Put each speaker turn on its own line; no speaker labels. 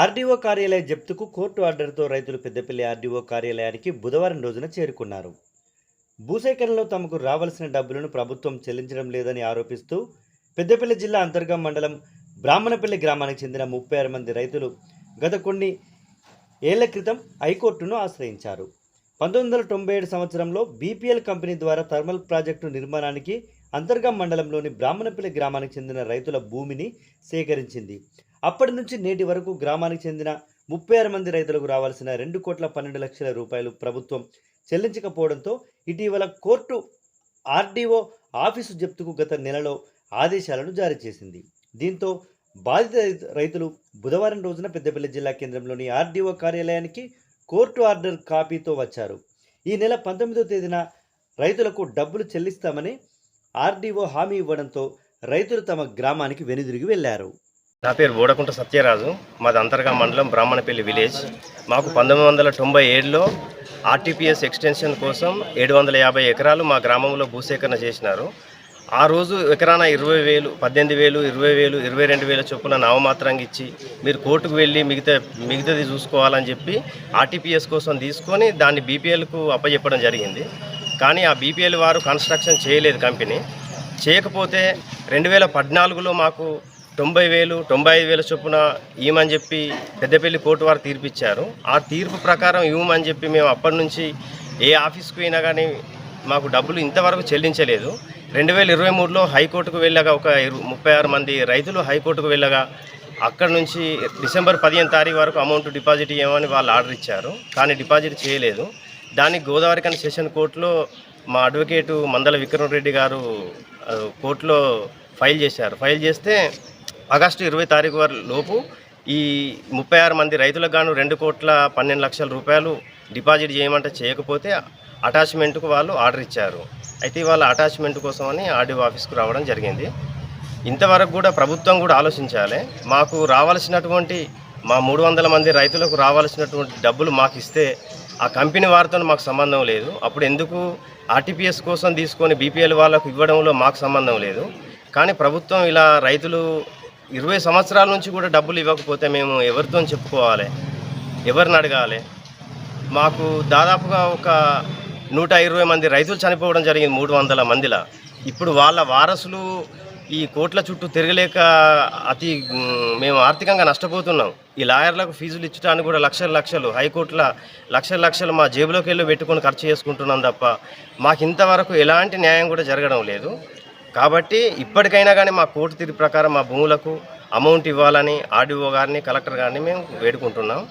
RDO కార్యాలయ జప్తుకు court ఆర్డర్తో రైతులు పెద్దపల్లి ఆర్డీఓ కార్యాలయానికి బుధవారం రోజున చేరుకున్నారు. భూసేకరణలో తమకు రావాల్సిన డబ్బులను ప్రభుత్వం చెల్లించడం లేదని ఆరోపిస్తూ పెద్దపల్లి జిల్లా అంతర్గం మండలం బ్రాహ్మణపల్లి గ్రామానికి చెందిన ముప్పై ఆరు మంది రైతులు గత కొన్ని ఏళ్ళ క్రితం హైకోర్టును ఆశ్రయించారు. పంతొమ్మిది వందల తొంభై ఏడు సంవత్సరంలో బీపీఎల్ కంపెనీ ద్వారా థర్మల్ ప్రాజెక్టు నిర్మాణానికి అంతర్గం మండలంలోని బ్రాహ్మణపల్లి గ్రామానికి చెందిన రైతుల భూమిని సేకరించింది. అప్పటి నుంచి నేటి వరకు గ్రామానికి చెందిన ముప్పై ఆరు మంది రైతులకు రావాల్సిన రెండు కోట్ల పన్నెండు లక్షల రూపాయలు ప్రభుత్వం చెల్లించకపోవడంతో ఇటీవల కోర్టు ఆర్డీఓ ఆఫీసు జప్తుకు గత నెలలో ఆదేశాలను జారీ చేసింది. దీంతో బాధిత రైతులు బుధవారం రోజున పెద్దపల్లి జిల్లా కేంద్రంలోని ఆర్డీఓ కార్యాలయానికి కోర్టు ఆర్డర్ కాపీతో వచ్చారు. ఈ నెల పంతొమ్మిదో తేదీన రైతులకు డబ్బులు చెల్లిస్తామని ఆర్డీఓ హామీ ఇవ్వడంతో రైతులు తమ గ్రామానికి వెనుదిరిగి వెళ్ళారు.
నా పేరు బోడకుంట సత్యరాజు. మాది అంతర్గా మండలం బ్రాహ్మణపల్లి విలేజ్. మాకు పంతొమ్మిది వందల తొంభై ఏడులో ఆర్టీపీఎస్ ఎక్స్టెన్షన్ కోసం ఏడు వందల యాభై ఎకరాలు మా గ్రామంలో భూసేకరణ చేసినారు. ఆ రోజు ఎకరాన ఇరవై వేలు పద్దెనిమిది వేలు ఇరవై వేలు ఇరవై రెండు వేల చొప్పున నామమాత్రంగా ఇచ్చి మీరు కోర్టుకు వెళ్ళి మిగతా మిగతాది చూసుకోవాలని చెప్పి ఆర్టీపీఎస్ కోసం తీసుకొని దాన్ని బీపీఎల్కు అప్పచెప్పడం జరిగింది. కానీ ఆ బీపీఎల్ వారు కన్స్ట్రక్షన్ చేయలేదు కంపెనీ. చేయకపోతే రెండు వేల పద్నాలుగులో మాకు తొంభై వేలు తొంభై ఐదు వేల చొప్పున ఇవ్వమని చెప్పి పెద్దపల్లి కోర్టు వారు తీర్పిచ్చారు. ఆ తీర్పు ప్రకారం ఇవ్వమని చెప్పి మేము అప్పటి నుంచి ఏ ఆఫీస్కి పోయినా కానీ మాకు డబ్బులు ఇంతవరకు చెల్లించలేదు. రెండు వేల ఇరవై మూడులో హైకోర్టుకు వెళ్ళగా ఒక ముప్పై ఆరు మంది రైతులు హైకోర్టుకు వెళ్ళగా అక్కడ నుంచి డిసెంబర్ పదిహేను తారీఖు వరకు అమౌంట్ డిపాజిట్ చేయమని వాళ్ళు ఆర్డర్ ఇచ్చారు. కానీ డిపాజిట్ చేయలేదు. దానికి గోదావరికని సెషన్ కోర్టులో మా అడ్వకేటు మందల విక్రమ్ రెడ్డి గారు కోర్టులో ఫైల్ చేశారు. ఫైల్ చేస్తే ఆగస్టు ఇరవై తారీఖు వారి లోపు ఈ ముప్పై ఆరు మంది రైతులకు గాను రెండు కోట్ల పన్నెండు లక్షల రూపాయలు డిపాజిట్ చేయమంటే చేయకపోతే అటాచ్మెంట్కు వాళ్ళు ఆర్డర్ ఇచ్చారు. అయితే వాళ్ళ అటాచ్మెంట్ కోసమని ఆర్డీఓ ఆఫీస్కు రావడం జరిగింది. ఇంతవరకు కూడా ప్రభుత్వం కూడా ఆలోచించాలి. మాకు రావాల్సినటువంటి మా మూడు వందల మంది రైతులకు రావాల్సినటువంటి డబ్బులు మాకు ఇస్తే ఆ కంపెనీ వారితో మాకు సంబంధం లేదు. అప్పుడు ఎందుకు ఆర్టీపీఎస్ కోసం తీసుకొని బీపీఎల్ వాళ్ళకు ఇవ్వడంలో మాకు సంబంధం లేదు. కానీ ప్రభుత్వం ఇలా రైతులు ఇరవై సంవత్సరాల నుంచి కూడా డబ్బులు ఇవ్వకపోతే మేము ఎవరితో చెప్పుకోవాలి? ఎవరిని అడగాలి? మాకు దాదాపుగా ఒక నూట ఇరవై మంది రైతులు చనిపోవడం జరిగింది మూడు వందల మందిలా. ఇప్పుడు వాళ్ళ వారసులు ఈ కోట్ల చుట్టూ తిరగలేక అతి మేము ఆర్థికంగా నష్టపోతున్నాం. ఈ లాయర్లకు ఫీజులు ఇచ్చడానికి కూడా లక్షల లక్షలు హైకోర్టుల లక్షల లక్షలు మా జేబులోకి వెళ్ళి పెట్టుకొని ఖర్చు చేసుకుంటున్నాం తప్ప మాకు ఇంతవరకు ఎలాంటి న్యాయం కూడా జరగడం లేదు. కాబట్టి ఇప్పటికైనా కానీ మా కోర్టు తీర్పు ప్రకారం మా భూములకు అమౌంట్ ఇవ్వాలని ఆర్డీఓ గారిని కలెక్టర్ గారిని మేము వేడుకుంటున్నాం.